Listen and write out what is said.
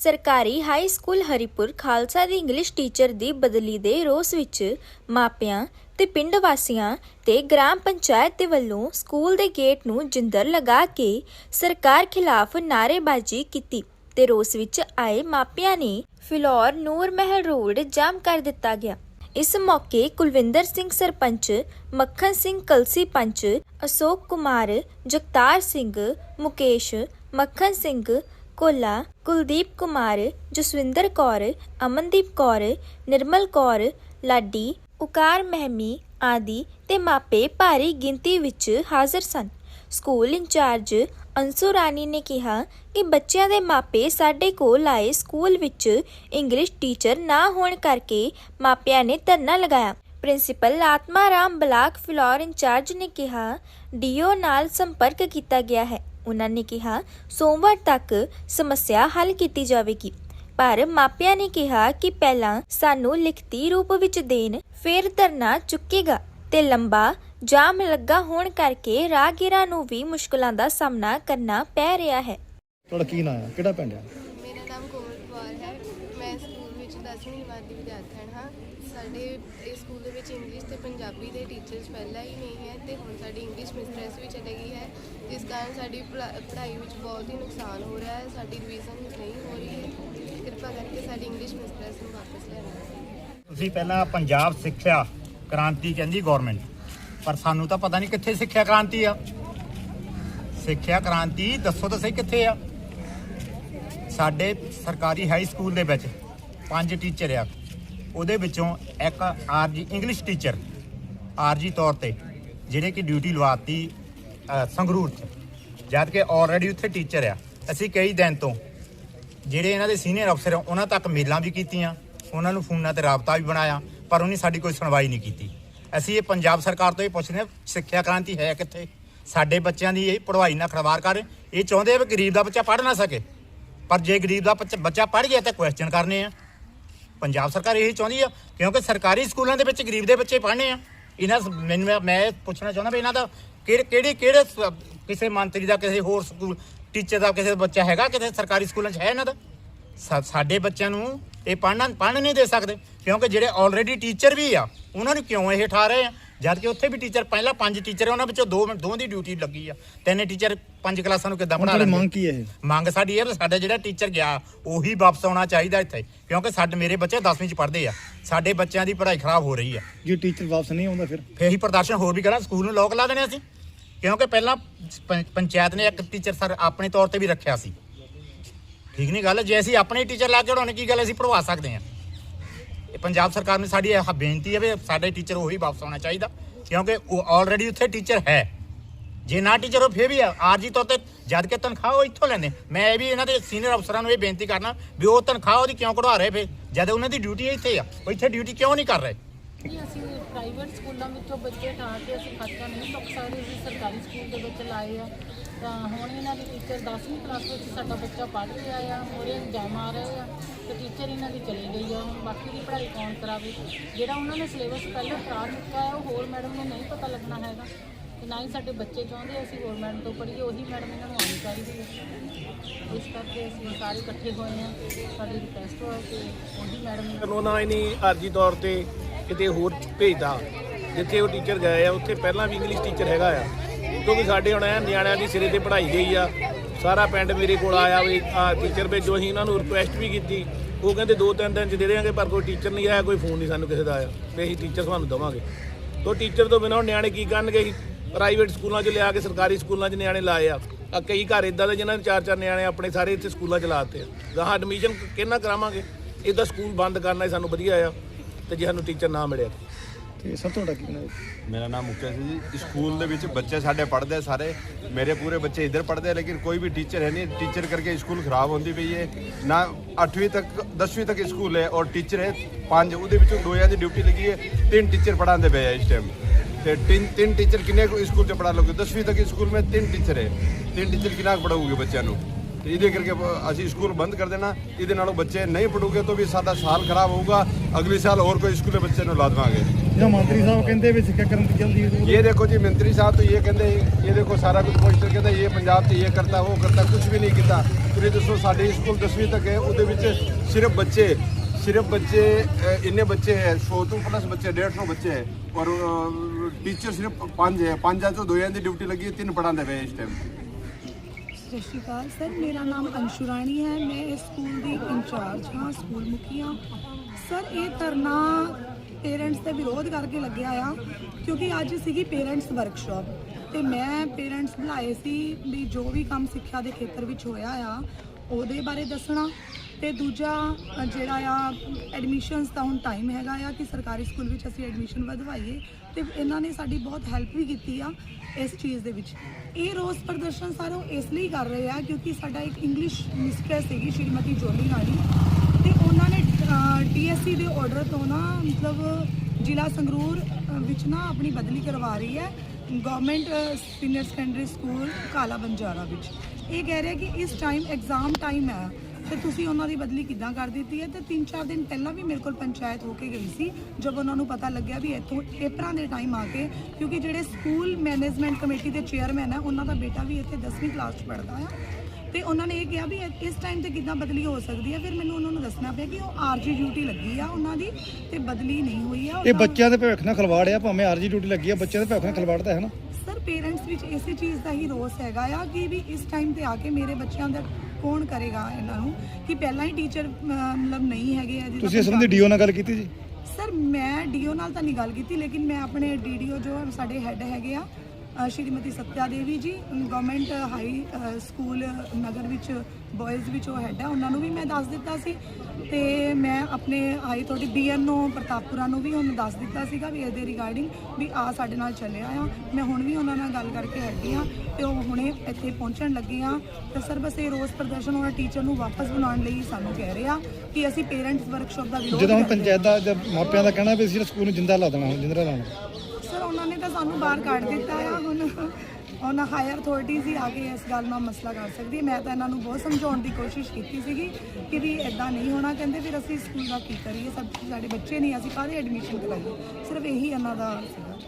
ਸਰਕਾਰੀ high school Haripur Khalsa ਦੀ English teacher ਦੀ ਬਦਲੀ ਦੇ ਰੋਸ ਵਿੱਚ ਮਾਪਿਆਂ ਤੇ ਪਿੰਡ ਵਾਸੀਆਂ ਤੇ ਗ੍ਰਾਮ ਪੰਚਾਇਤ ਦੇ ਵੱਲੋਂ ਸਕੂਲ ਦੇ ਗੇਟ ਨੂੰ ਜਿੰਦਰ ਲਗਾ ਕੇ ਸਰਕਾਰ ਖਿਲਾਫ ਨਾਅਰੇਬਾਜ਼ੀ ਕੀਤੀ ਤੇ ਰੋਸ ਵਿੱਚ ਆਏ ਮਾਪਿਆਂ ਨੇ ਫਿਲੌਰ ਨੂਰ ਮਹਿਲ ਰੋਡ ਜਾਮ ਕਰ ਦਿੱਤਾ ਗਿਆ। ਇਸ ਮੌਕੇ ਕੁਲਵਿੰਦਰ ਸਿੰਘ ਸਰਪੰਚ, ਮੱਖਣ ਸਿੰਘ ਕਲਸੀ ਪੰਚ, ਅਸ਼ੋਕ ਕੁਮਾਰ, ਜਗਤਾਰ ਸਿੰਘ, ਮੁਕੇਸ਼, ਮੱਖਣ ਸਿੰਘ ਕੋਲਾ, ਕੁਲਦੀਪ ਕੁਮਾਰ, ਜਸਵਿੰਦਰ ਕੌਰ, ਅਮਨਦੀਪ ਕੌਰ, ਨਿਰਮਲ ਕੌਰ, ਲਾਡੀ, ਉਕਾਰ ਮਹਿਮੀ ਆਦਿ ਤੇ ਮਾਪੇ ਭਾਰੀ ਗਿਣਤੀ ਵਿੱਚ ਹਾਜ਼ਰ ਸਨ। ਸਕੂਲ ਇੰਚਾਰਜ ਅੰਸੂ ਰਾਣੀ ਨੇ ਕਿਹਾ ਕਿ ਬੱਚਿਆਂ ਦੇ ਮਾਪੇ ਸਾਡੇ ਕੋਲ ਆਏ ਸਕੂਲ ਵਿੱਚ ਇੰਗਲਿਸ਼ ਟੀਚਰ ਨਾ ਹੋਣ ਕਰਕੇ ਮਾਪਿਆਂ ਨੇ ਧਰਨਾ ਲਗਾਇਆ। ਪ੍ਰਿੰਸੀਪਲ ਆਤਮਾ ਰਾਮ ਬਲਾਕ ਫਲੋਰ ਇੰਚਾਰਜ ਨੇ ਕਿਹਾ, ਡੀਓ ਨਾਲ ਸੰਪਰਕ ਕੀਤਾ ਗਿਆ ਹੈ। ਉਹਨਾਂ ਨੇ ਕਿਹਾ, ਸੋਮਵਾਰ ਤੱਕ ਸਮੱਸਿਆ ਹੱਲ ਕੀਤੀ ਜਾਵੇਗੀ। ਪਰ ਮਾਪਿਆਂ ਨੇ ਕਿਹਾ ਕਿ ਪਹਿਲਾਂ ਸਾਨੂੰ ਲਿਖਤੀ ਰੂਪ ਵਿੱਚ ਦੇਣ ਫਿਰ ਧਰਨਾ ਚੁੱਕੇਗਾ ਤੇ ਲੰਬਾ ਜਾਮ ਲੱਗਾ ਹੋਣ ਕਰਕੇ ਰਾਹਗੀਰਾਂ ਨੂੰ ਵੀ ਮੁਸ਼ਕਲਾਂ ਦਾ ਸਾਹਮਣਾ ਕਰਨਾ ਪੈ ਰਿਹਾ ਹੈ। ਤੁਹਾਡਾ ਕੀ ਨਾਮ ਹੈ ਕਿਹੜਾ ਪਿੰਡ ਹੈ ਮੇਰਾ ਨਾਮ ਕੋਮਲ ਕੁਮਾਰ ਹੈ ਮੈਂ ਸਕੂਲ ਵਿੱਚ 10ਵੀਂ ਜਮਾਤ ਦੀ ਵਿਦਿਆਰਥਣ ਹਾਂ ਸਾਡੇ ਇਸ ਸਕੂਲ ਦੇ ਵਿੱਚ ਇੰਗਲਿਸ਼ ਤੇ ਪੰਜਾਬੀ ਦੇ ਟੀਚਰਸ ਪਹਿਲਾਂ ਹੀ ਨਹੀਂ ਹੈ ਤੇ ਹੁਣ ਸਾਡੀ ਇੰਗਲਿਸ਼ ਮਿਸਟਰੈਸ ਵੀ ਚਲੇ ਗਈ ਹੈ, ਜਿਸ ਕਾਰਨ ਸਾਡੀ ਪੜ੍ਹਾ- ਪੜ੍ਹਾਈ ਵਿੱਚ ਬਹੁਤ ਹੀ ਨੁਕਸਾਨ ਹੋ ਰਿਹਾ ਹੈ, ਸਾਡੀ ਰਿਵੀਜ਼ਨ ਨਹੀਂ ਹੋ ਰਹੀ ਹੈ। ਕਿਰਪਾ ਕਰਕੇ ਸਾਡੀ ਇੰਗਲਿਸ਼ ਮਿਸਟਰੈਸ ਨੂੰ ਵਾਪਸ ਲੈਣਾ ਤੁਸੀਂ ਪਹਿਲਾਂ ਪੰਜਾਬ ਸਿੱਖਿਆ ਕ੍ਰਾਂਤੀ ਕਹਿੰਦੀ ਗਵਰਨਮੈਂਟ ਪਰ ਸਾਨੂੰ ਤਾਂ ਪਤਾ ਨਹੀਂ ਕਿੱਥੇ ਸਿੱਖਿਆ ਕ੍ਰਾਂਤੀ ਆ। ਸਿੱਖਿਆ ਕ੍ਰਾਂਤੀ ਦੱਸੋ ਤਾਂ ਸਹੀ ਕਿੱਥੇ ਆ? ਸਾਡੇ ਸਰਕਾਰੀ ਹਾਈ ਸਕੂਲ ਦੇ ਵਿੱਚ ਪੰਜ ਟੀਚਰ ਆ। ਉਹਦੇ ਵਿੱਚੋਂ ਇੱਕ ਆਰਜੀ ਇੰਗਲਿਸ਼ ਟੀਚਰ ਆਰਜੀ ਤੌਰ ਤੇ ਜਿਹੜੇ ਕਿ ਡਿਊਟੀ ਲਵਾਤੀ ਸੰਗਰੂਰ ਚ ਜਦ ਕਿ ਆਲਰੇਡੀ ਉੱਥੇ ਟੀਚਰ ਆ। ਅਸੀਂ ਕਈ ਦਿਨ ਤੋਂ ਜਿਹੜੇ ਇਹਨਾਂ ਦੇ ਸੀਨੀਅਰ ਅਫਸਰ ਆ, ਉਹਨਾਂ ਤੱਕ ਮੇਲਾਂ ਵੀ ਕੀਤੀਆਂ, ਉਹਨਾਂ ਨੂੰ ਫੋਨਾਂ ਤੇ ਰਾਬਤਾ ਵੀ ਬਣਾਇਆ, ਪਰ ਉਹਨੇ ਸਾਡੀ ਕੋਈ ਸੁਣਵਾਈ ਨਹੀਂ ਕੀਤੀ। ਅਸੀਂ ਇਹ ਪੰਜਾਬ ਸਰਕਾਰ ਤੋਂ ਇਹ ਪੁੱਛਦੇ ਹਾਂ, ਸਿੱਖਿਆ ਕ੍ਰਾਂਤੀ ਹੈ ਕਿੱਥੇ? ਸਾਡੇ ਬੱਚਿਆਂ ਦੀ ਇਹ ਪੜ੍ਹਾਈ ਨਾ ਖੜਵਾਰ ਕਰ, ਇਹ ਚਾਹੁੰਦੇ ਆ ਵੀ ਗਰੀਬ ਦਾ ਬੱਚਾ ਪੜ੍ਹ ਨਾ ਸਕੇ। ਪਰ ਜੇ ਗਰੀਬ ਦਾ ਬੱਚਾ- ਬੱਚਾ ਪੜ੍ਹ ਗਿਆ ਤਾਂ ਕੁਐਸਚਨ ਕਰਨੇ ਆ। ਪੰਜਾਬ ਸਰਕਾਰ ਇਹੀ ਚਾਹੁੰਦੀ ਆ, ਕਿਉਂਕਿ ਸਰਕਾਰੀ ਸਕੂਲਾਂ ਦੇ ਵਿੱਚ ਗਰੀਬ ਦੇ ਬੱਚੇ ਪੜ੍ਹਨੇ ਆ। ਇਹਨਾਂ ਮੈਨੂੰ ਮੈਂ- ਮੈਂ ਇਹ ਪੁੱਛਣਾ ਚਾਹੁੰਦਾ ਵੀ ਇਹਨਾਂ ਦਾ ਕਿਹੜੇ ਕਿਹੜੇ ਕਿਹੜੇ ਸ- ਕਿਸੇ ਮੰਤਰੀ ਦਾ, ਕਿਸੇ ਹੋਰ ਸਕੂਲ, ਟੀਚਰ ਦਾ ਕਿਸੇ ਦਾ ਬੱਚਾ ਹੈਗਾ, ਕਿਸੇ ਸਰਕਾਰੀ ਸਕੂਲਾਂ 'ਚ ਹੈ ਇਹਨਾਂ ਦਾ? ਸਾ- ਸਾਡੇ ਬੱਚਿਆਂ ਨੂੰ ਇਹ ਪੜ੍ਹਨਾ, ਪੜ੍ਹਨ ਨਹੀਂ ਦੇ ਸਕਦੇ, ਕਿਉਂਕਿ ਜਿਹੜੇ ਆਲਰੇਡੀ ਟੀਚਰ ਵੀ ਆ, ਉਹਨਾਂ ਨੂੰ ਕਿਉਂ ਇਹ ਠਾ ਰਹੇ ਆ? ਜਦ ਕਿ ਉੱਥੇ ਵੀ ਟੀਚਰ ਪਹਿਲਾਂ ਪੰਜ ਟੀਚਰ ਆ ਉਹਨਾਂ ਵਿੱਚੋਂ ਦੋ ਦੋ ਦੀ ਡਿਊਟੀ ਲੱਗੀ ਆ। ਤਿੰਨ ਟੀਚਰ ਪੰਜ ਕਲਾਸਾਂ ਨੂੰ ਕਿੱਦਾਂ ਪੜ੍ਹਾ ਲੈਣਗੇ ਮੰਗ ਕੀ ਹੈ ਇਹ? ਮੰਗ ਸਾਡੀ ਇਹ ਵੀ ਸਾਡਾ ਜਿਹੜਾ ਟੀਚਰ ਗਿਆ ਉਹੀ ਵਾਪਸ ਆਉਣਾ ਚਾਹੀਦਾ ਇੱਥੇ। ਕਿਉਂਕਿ ਸਾਡੇ ਮੇਰੇ ਬੱਚੇ 10ਵੀਂ ਚ ਪੜ੍ਹਦੇ ਆ। ਸਾਡੇ ਬੱਚਿਆਂ ਦੀ ਪੜ੍ਹਾਈ ਖਰਾਬ ਹੋ ਰਹੀ ਆ। ਜੇ ਟੀਚਰ ਵਾਪਸ ਨਹੀਂ ਆਉਂਦਾ ਫਿਰ? ਫੇਰ ਹੀ ਪ੍ਰਦਰਸ਼ਨ ਹੋਰ ਵੀ ਕਰਾਂ ਸਕੂਲ ਨੂੰ ਲੋਕ ਲਾ ਦੇਣੇ ਅਸੀਂ। ਕਿਉਂਕਿ ਪਹਿਲਾਂ ਪੰ- ਪੰਚਾਇਤ ਨੇ ਇੱਕ ਟੀਚਰ ਸਰ ਆਪਣੇ ਤੌਰ ਤੇ ਵੀ ਰੱਖਿਆ ਸੀ। ਠੀਕ ਨਹੀਂ ਗੱਲ? ਜੇ ਅਸੀਂ ਆਪਣੇ ਟੀਚਰ ਲਾ ਕੇ ਉਡਾਉਣੇ ਕੀ ਗੱਲ ਅਸੀਂ ਪੜਵਾ ਸਕਦੇ ਹਾਂ ਇਹ ਪੰਜਾਬ ਸਰਕਾਰ ਨੂੰ ਸਾਡੀ ਇਹ ਬੇਨਤੀ ਹੈ ਵੀ ਸਾਡੇ ਟੀਚਰ ਉਹੀ ਵਾਪਸ ਆਉਣਾ ਚਾਹੀਦਾ, ਕਿਉਂਕਿ ਉਹ ਆਲਰੇਡੀ ਉੱਥੇ ਟੀਚਰ ਹੈ। ਜੇ ਨਾ ਟੀਚਰ ਉਹ ਫੇਰ ਵੀ ਆਰਜੀ ਤੌਰ ਤੇ ਜਦ ਕਿ ਤਨਖਾਹ ਉਹ ਇੱਥੋਂ ਲੈਂਦੇ। ਮੈਂ ਇਹ ਵੀ ਇਹਨਾਂ ਦੇ ਸੀਨੀਅਰ ਅਫਸਰਾਂ ਨੂੰ ਇਹ ਬੇਨਤੀ ਕਰਨਾ ਵੀ ਉਹ ਤਨਖਾਹ ਉਹਦੀ ਕਿਉਂ ਕਢਵਾ ਰਹੇ ਫੇ ਜਦ ਉਹਨਾਂ ਦੀ ਡਿਊਟੀ ਇੱਥੇ ਆ, ਉਹ ਇੱਥੇ ਡਿਊਟੀ ਕਿਉਂ ਨਹੀਂ ਕਰ ਰਹੇ? ਅਸੀਂ ਪ੍ਰਾਈਵੇਟ ਸਕੂਲਾਂ ਵਿੱਚੋਂ ਬੱਚੇ ਠਾ ਕੇ ਅਸੀਂ ਖਰਚਾ ਨਹੀਂ ਚੁੱਕ ਸਕਦੇ ਅਸੀਂ ਸਰਕਾਰੀ ਸਕੂਲ ਦੇ ਵਿੱਚ ਲਾਏ ਆ। ਤਾਂ ਹੁਣ ਇਹਨਾਂ ਦੀ ਟੀਚਰ 10ਵੀਂ ਕਲਾਸ ਵਿੱਚ ਸਾਡਾ ਬੱਚਾ ਪੜ੍ਹ ਰਿਹਾ ਆ, ਉਹਦੇ ਐਗਜ਼ਾਮ ਆ ਰਹੇ ਆ, ਤੇ ਟੀਚਰ ਇਹਨਾਂ ਦੀ ਚਲੀ ਗਈ ਆ, ਹੁਣ ਬਾਕੀ ਦੀ ਪੜ੍ਹਾਈ ਕੌਣ ਕਰਾਵੇ? ਜਿਹੜਾ ਉਹਨਾਂ ਨੇ ਸਿਲੇਬਸ ਪਹਿਲਾਂ ਕਰਾ ਚੁੱਕਾ ਹੈ, ਉਹ ਹੋਰ ਮੈਡਮ ਨੂੰ ਨਹੀਂ ਪਤਾ ਲੱਗਣਾ ਹੈਗਾ। ਤੇ ਨਾ ਹੀ ਸਾਡੇ ਬੱਚੇ ਚਾਹੁੰਦੇ ਅਸੀਂ ਹੋਰ ਮੈਡਮ ਤੋਂ ਪੜ੍ਹੀਏ, ਉਹੀ ਮੈਡਮ ਇਹਨਾਂ ਨੂੰ ਆਉਣੀ ਚਾਹੀਦੀ ਹੈ ਇਸ ਕਰਕੇ ਅਸੀਂ ਸਾਰੇ ਇਕੱਠੇ ਹੋਏ ਆ, ਸਾਡੀ ਰਿਕੁਐਸਟ ਹੈ ਕਿ ਉਹੀ ਮੈਡਮ ਨੂੰ ਇਹਨੇ ਅਰਜੀ ਤੌਰ ਤੇ ਕਿਤੇ ਹੋਰ ਭੇਜਦਾ, ਜਿੱਥੇ ਉਹ ਟੀਚਰ ਗਏ ਆ, ਉੱਥੇ ਪਹਿਲਾਂ ਵੀ ਇੰਗਲਿਸ਼ ਟੀਚਰ ਹੈਗਾ ਆ। ਕਿਉਂਕਿ ਸਾਡੇ ਹੁਣ ਇਹ ਨਿਆਣਿਆਂ ਦੀ ਸਿਰੇ ਤੇ ਪੜ੍ਹਾਈ ਗਈ ਆ। ਸਾਰਾ ਪਿੰਡ ਮੇਰੇ ਕੋਲ ਆਇਆ ਵੀ, ਆ ਟੀਚਰ ਭੇਜੋ, ਅਸੀਂ ਉਹਨਾਂ ਨੂੰ ਰਿਕੁਐਸਟ ਵੀ ਕੀਤੀ। ਉਹ ਕਹਿੰਦੇ ਦੋ ਤਿੰਨ ਦਿਨ ਚ ਦੇ ਦੇਵਾਂਗੇ ਪਰ ਕੋਈ ਟੀਚਰ ਨਹੀਂ ਆਇਆ, ਕੋਈ ਫੋਨ ਨਹੀਂ ਸਾਨੂੰ ਕਿਸੇ ਦਾ ਆਇਆ। ਵੀ ਅਸੀਂ ਟੀਚਰ ਤੁਹਾਨੂੰ ਦੇਵਾਂਗੇ। ਤੋ ਟੀਚਰ ਤੋਂ ਬਿਨਾਂ ਹੁਣ ਨਿਆਣੇ ਕੀ ਕਰਨਗੇ? ਪ੍ਰਾਈਵੇਟ ਸਕੂਲਾਂ 'ਚ ਲਿਆ ਕੇ ਸਰਕਾਰੀ ਸਕੂਲਾਂ 'ਚ ਨਿਆਣੇ ਲਾਏ ਆ। ਆ ਕਈ ਘਰ ਇਦਾਂ ਦੇ ਜਿਨ੍ਹਾਂ ਨੇ ਚਾਰ ਚਾਰ ਨਿਆਣੇ ਆਪਣੇ ਸਾਰੇ ਇੱਥੇ ਸਕੂਲਾਂ 'ਚ ਲਾਤੇ ਆ। ਗਾਹਾਂ ਐਡਮਿਸ਼ਨ ਕਿੰਨਾ ਕਰਾਵਾਂਗੇ? ਇਹਦਾ ਸਕੂਲ ਬੰਦ ਕਰਨਾ ਹੀ ਸਾਨੂੰ ਵਧੀਆ ਆ। ਤੇ ਜੇ ਸਾਨੂੰ ਟੀਚਰ ਨਾ ਮਿਲਿਆ ਤੇ ਸਰ ਤੁਹਾਡਾ ਕੀ ਨਾਮ ਹੈ ਮੇਰਾ ਨਾਮ ਮੁਕੇਸ਼ ਹੈ ਜੀ। ਸਕੂਲ ਦੇ ਵਿੱਚ ਬੱਚੇ ਸਾਡੇ ਪੜ੍ਹਦੇ ਆ ਸਾਰੇ। ਮੇਰੇ ਪੂਰੇ ਬੱਚੇ ਇੱਧਰ ਪੜ੍ਹਦੇ ਆ, ਲੇਕਿਨ ਕੋਈ ਵੀ ਟੀਚਰ ਹੈ ਨਹੀਂ। ਟੀਚਰ ਕਰਕੇ ਸਕੂਲ ਖਰਾਬ ਹੁੰਦੀ ਪਈ ਹੈ ਨਾ 8ਵੀਂ ਤੱਕ 10ਵੀਂ ਤੱਕ ਸਕੂਲ ਹੈ ਔਰ ਟੀਚਰ ਹੈ ਪੰਜ। ਉਹਦੇ ਵਿੱਚੋਂ ਦੋਆਂ ਦੀ ਡਿਊਟੀ ਲੱਗੀ ਹੈ ਤਿੰਨ ਟੀਚਰ ਪੜ੍ਹਾਉਂਦੇ ਪਏ ਆ ਇਸ ਟਾਈਮ ਤੇ ਤਿੰਨ ਤਿੰਨ ਟੀਚਰ ਕਿੰਨੇ ਕੁ ਸਕੂਲ 'ਚ ਪੜ੍ਹਾ ਲੋਗੇ 10ਵੀਂ ਤੱਕ ਸਕੂਲ ਵਿੱਚ ਤਿੰਨ ਟੀਚਰ ਹੈ। ਤਿੰਨ ਟੀਚਰ ਕਿੰਨਾ ਕੁ ਪੜਾਉਗੇ ਬੱਚਿਆਂ ਨੂੰ? ਤੇ ਇਹਦੇ ਕਰਕੇ ਅਸੀਂ ਸਕੂਲ ਬੰਦ ਕਰ ਦੇਣਾ। ਇਹਦੇ ਨਾਲੋਂ ਬੱਚੇ ਨਹੀਂ ਪੜੂਗੇ ਤਾਂ ਵੀ ਸਾਡਾ ਸਾਲ ਖਰਾਬ ਹੋਊਗਾ। ਅਗਲੇ ਸਾਲ ਹੋਰ ਕੋਈ ਸਕੂਲੇ ਬੱਚੇ ਨੂੰ ਲਾ ਦੇਵਾਂਗੇ। ਜਾਂ ਮੰਤਰੀ ਸਾਹਿਬ ਕਹਿੰਦੇ ਵੀ ਸਿੱਖਿਆ ਕ੍ਰਾਂਤੀ ਚੱਲਦੀ ਹੈ ये देखो जी मंत्री साहब तो ये कहते हैं ये देखो सारा कुछ पोस्टर कहते ये पंजाब से ये करता वो करता कुछ भी नहीं किया ਤੁਸੀਂ ਦੱਸੋ ਸਾਡੇ ਸਕੂਲ 10ਵੀਂ ਤੱਕ ਹੈ ਉਹਦੇ ਵਿੱਚ ਸਿਰਫ ਬੱਚੇ ਸਿਰਫ ਬੱਚੇ ਅ, ਇੰਨੇ ਬੱਚੇ ਹੈ 100 ਤੋਂ ਪਲੱਸ ਬੱਚੇ 150 ਬੱਚੇ ਹੈ ਔਰ ਟੀਚਰ ਸਿਰਫ ਪੰਜ ਹੈ ਪੰਜਾਂ ਚੋਂ ਦੋਆਂ ਦੀ ਡਿਊਟੀ ਲੱਗੀ ਹੈ ਤਿੰਨ ਪੜਾਉਂਦੇ ਪਏ ਇਸ ਟਾਈਮ ਸਤਿ ਸ਼੍ਰੀ ਅਕਾਲ ਸਰ ਮੇਰਾ ਨਾਮ ਅੰਸ਼ੂ ਰਾਣੀ ਹੈ ਮੈਂ ਇਸ ਸਕੂਲ ਦੀ ਇੰਚਾਰਜ ਹਾਂ ਸਕੂਲ ਮੁਖੀ ਹਾਂ ਸਰ ਇਹ ਧਰਨਾ ਪੇਰੈਂਟਸ ਦੇ ਵਿਰੋਧ ਕਰਕੇ ਲੱਗਿਆ ਆ, ਕਿਉਂਕਿ ਅੱਜ ਸੀਗੀ ਪੇਰੈਂਟਸ ਵਰਕਸ਼ਾਪ ਤੇ ਮੈਂ ਪੇਰੈਂਟਸ ਬੁਲਾਏ ਸੀ ਵੀ ਜੋ ਵੀ ਕੰਮ ਸਿੱਖਿਆ ਦੇ ਖੇਤਰ ਵਿੱਚ ਹੋਇਆ ਆ, ਉਹਦੇ ਬਾਰੇ ਦੱਸਣਾ। ਤੇ ਦੂਜਾ, ਜਿਹੜਾ ਆ ਐਡਮਿਸ਼ਨਸ ਦਾ ਹੁਣ ਟਾਈਮ ਹੈਗਾ ਆ ਕਿ ਸਰਕਾਰੀ ਸਕੂਲ ਵਿੱਚ ਅਸੀਂ ਐਡਮਿਸ਼ਨ ਵਧਵਾਈਏ। ਤੇ ਇਹਨਾਂ ਨੇ ਸਾਡੀ ਬਹੁਤ ਹੈਲਪ ਵੀ ਕੀਤੀ ਆ ਇਸ ਚੀਜ਼ ਦੇ ਵਿੱਚ। ਇਹ ਰੋਸ ਪ੍ਰਦਰਸ਼ਨ ਸਾਰੇ ਇਸ ਲਈ ਕਰ ਰਹੇ ਆ ਕਿਉਂਕਿ ਸਾਡਾ ਇੱਕ ਇੰਗਲਿਸ਼ ਮਿਸਟਰੈਸ ਸੀਗੀ, ਸ਼੍ਰੀਮਤੀ ਜੋਨੀ ਰਾਣੀ। ਡੀਐਸਸੀ ਦੇ ਆਰਡਰ ਤੋਂ ਨਾ ਮਤਲਬ ਜ਼ਿਲ੍ਹਾ ਸੰਗਰੂਰ ਵਿੱਚ ਨਾ ਆਪਣੀ ਬਦਲੀ ਕਰਵਾ ਰਹੀ ਹੈ ਗਵਰਨਮੈਂਟ ਸੀਨੀਅਰ ਸੈਕੰਡਰੀ ਸਕੂਲ ਕਾਲਾ ਬੰਜਾਰਾ ਵਿੱਚ। ਇਹ ਕਹਿ ਰਿਹਾ ਕਿ ਇਸ ਟਾਈਮ ਐਗਜ਼ਾਮ ਟਾਈਮ ਹੈ ਤੇ ਤੁਸੀਂ ਉਹਨਾਂ ਦੀ ਬਦਲੀ ਕਿੱਦਾਂ ਕਰ ਦਿੱਤੀ ਹੈ ਤੇ 3-4 ਦਿਨ ਪਹਿਲਾਂ ਵੀ ਮੇਰੇ ਕੋਲ ਪੰਚਾਇਤ ਹੋ ਕੇ ਗਈ ਸੀ, ਜਦ ਉਹਨਾਂ ਨੂੰ ਪਤਾ ਲੱਗਿਆ ਵੀ ਇੱਥੋਂ ਪੇਪਰਾਂ ਦੇ ਟਾਈਮ ਆ ਕੇ, ਕਿਉਂਕਿ ਜਿਹੜੇ ਸਕੂਲ ਮੈਨੇਜਮੈਂਟ ਕਮੇਟੀ ਦੇ ਚੇਅਰਮੈਨ ਹੈ, ਉਹਨਾਂ ਦਾ ਬੇਟਾ ਵੀ ਇੱਥੇ 10ਵੀਂ ਕਲਾਸ 'ਚ ਪੜ੍ਹਦਾ ਹੈ ਤੇ ਉਹਨਾਂ ਨੇ ਇਹ ਕਿਹਾ ਵੀ ਇਸ ਟਾਈਮ ਤੇ ਕਿੱਦਾਂ ਬਦਲੀ ਹੋ ਸਕਦੀ ਹੈ? ਫਿਰ ਮੈਨੂੰ ਉਹਨਾਂ ਨੂੰ ਦੱਸਣਾ ਪਿਆ ਕਿ ਉਹ ਆਰਜੀ ਡਿਊਟੀ ਲੱਗੀ ਆ ਉਹਨਾਂ ਦੀ ਤੇ ਬਦਲੀ ਨਹੀਂ ਹੋਈ ਆ। ਇਹ ਬੱਚਿਆਂ ਦੇ ਭਵਿੱਖ ਨਾਲ ਖਲਵਾੜ ਆ ਭਾਵੇਂ ਆਰਜੀ ਡਿਊਟੀ ਲੱਗੀ ਆ ਬੱਚਿਆਂ ਦੇ ਭਵਿੱਖ ਨਾਲ ਖਲਵਾੜ ਤਾਂ ਹੈ ਨਾ? ਸਰ ਪੇਰੈਂਟਸ ਵਿੱਚ ਇਸੇ ਚੀਜ਼ ਦਾ ਹੀ ਰੋਸ ਹੈਗਾ ਆ ਕਿ ਵੀ ਇਸ ਟਾਈਮ ਤੇ ਆ ਕੇ ਮੇਰੇ ਬੱਚਿਆਂ ਦਾ ਕੌਣ ਕਰੇਗਾ ਇਹਨਾਂ ਨੂੰ? ਕਿ ਪਹਿਲਾਂ ਹੀ ਟੀਚਰ ਮਤਲਬ ਨਹੀਂ ਹੈਗੇ ਆ ਜਿੱਦਾਂ ਤੁਸੀਂ ਇਸ ਸੰਬੰਧੀ ਡੀਓ ਨਾਲ ਗੱਲ ਕੀਤੀ ਜੀ? ਸਰ ਮੈਂ ਡੀਓ ਨਾਲ ਤਾਂ ਨਹੀਂ ਗੱਲ ਕੀਤੀ ਲੇਕਿਨ ਮੈਂ ਆਪਣੇ ਡੀਡੀਓ ਜੋ ਸਾਡੇ ਹੈੱਡ ਹੈਗੇ ਆ ਸ਼੍ਰੀਮਤੀ ਸਤਿਆ Devi ji government high school ਨਗਰ ਵਿੱਚ ਬॉयਜ਼ ਵਿੱਚ ਉਹ ਹੈੱਡ ਹੈ ਉਹਨਾਂ ਨੂੰ ਵੀ ਮੈਂ ਦੱਸ ਦਿੱਤਾ ਸੀ ਤੇ ਮੈਂ ਆਪਣੇ ਹਾਈ ਤੁਹਾਡੀ ਬੀਐਨਓ ਪ੍ਰਤਾਪਪੁਰਾ ਨੂੰ ਵੀ ਉਹਨੂੰ ਦੱਸ ਦਿੱਤਾ ਸੀਗਾ ਵੀ ਇਹਦੇ ਰਿਗਾਰਡਿੰਗ ਵੀ ਆ ਸਾਡੇ ਨਾਲ ਚੱਲਿਆ ਆ ਮੈਂ ਹੁਣ ਵੀ ਉਹਨਾਂ ਨਾਲ ਗੱਲ ਕਰਕੇ ਹੈਗੀ ਆ ਤੇ ਉਹ ਹੁਣੇ ਇੱਥੇ ਪਹੁੰਚਣ ਲੱਗੇ ਆ ਤੇ ਸਰ ਬਸ ਇਹ ਰੋਸ ਪ੍ਰਦਰਸ਼ਨ ਉਹਨਾਂ ਟੀਚਰ ਨੂੰ ਵਾਪਸ ਬਣਾਉਣ ਲਈ ਸਾਨੂੰ ਕਹਿ ਰਹੇ ਆ ਕਿ ਅਸੀਂ ਪੇਰੈਂਟਸ ਵਰਕਸ਼ਾਪ ਦਾ ਵਿਰੋਧ ਜਦੋਂ। ਪੰਚਾਇਤ ਦਾ ਮਾਪਿਆਂ ਦਾ ਕਹਿਣਾ ਵੀ ਅਸੀਂ ਸਕੂਲ ਨੂੰ ਜਿੰਦਾ ਲਾ ਦੇਣਾ ਜਿੰਦਰਾ ਸਰ ਉਹਨਾਂ ਨੇ ਤਾਂ ਸਾਨੂੰ ਬਾਹਰ ਕੱਢ ਦਿੱਤਾ ਆ। ਹੁਣ ਉਹਨਾਂ ਹਾਇਰ ਅਥਾਰਟੀਜ਼ ਹੀ ਆ ਕੇ ਇਸ ਗੱਲ ਨਾਲ ਮਸਲਾ ਕਰ ਸਕਦੀ ਮੈਂ ਤਾਂ ਇਹਨਾਂ ਨੂੰ ਬਹੁਤ ਸਮਝਾਉਣ ਦੀ ਕੋਸ਼ਿਸ਼ ਕੀਤੀ ਸੀਗੀ ਕਿ ਵੀ ਇਦਾਂ ਨਹੀਂ ਹੋਣਾ। ਕਹਿੰਦੇ ਫਿਰ ਅਸੀਂ ਸਕੂਲ ਦਾ ਕੀ ਕਰੀਏ? ਸਭ ਸਾਡੇ ਬੱਚੇ ਨਹੀਂ, ਅਸੀਂ ਕਾਹਦੇ ਐਡਮਿਸ਼ਨ ਕਰਾਈਏ? ਸਿਰਫ ਇਹੀ ਇਹਨਾਂ ਦਾ ਸੀਗਾ।